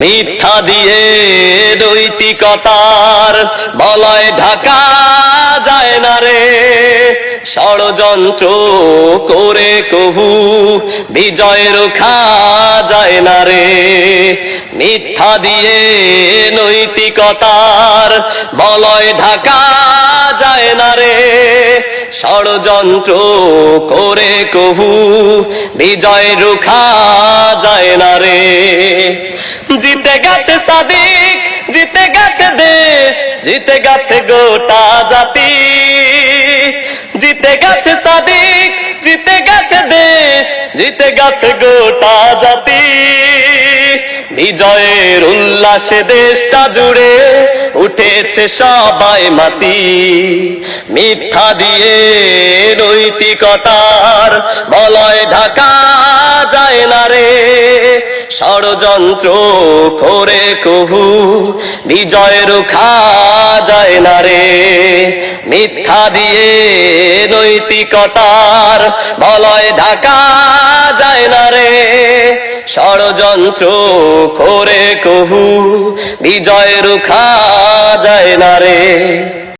মিথ্যা দিয়ে নৈতিকতার বলয় ঢাকা যায় না রে। ষড়যন্ত্র করে কভু বিজয় রোখা যায় না রে। মিথ্যা দিয়ে নৈতিকতার বলয় ঢাকা যায় না রে। ষড়যন্ত্র করে কভু বিজয় রুখা জিতে গেছে সাদিক, জিতে গেছে দেশ, জিতে গেছে গোটা জাতি। জিতে গেছে সাদিক, জিতে গেছে দেশ, জিতে গেছে গোটা জাতি। বিজয়ের উল্লাসে দেশটা জুড়ে উঠেছে সবাই মাতি। মিথ্যা দিয়ে নৈতিকতার ষড়যন্ত্র করে কহু বিজয় রুখা যায় না রে। মিথ্যা দিয়ে নৈতিকতার বলয় ঢাকা যায় না রে। ষড়যন্ত্র করে কহু বিজয় রুখা যায় না রে।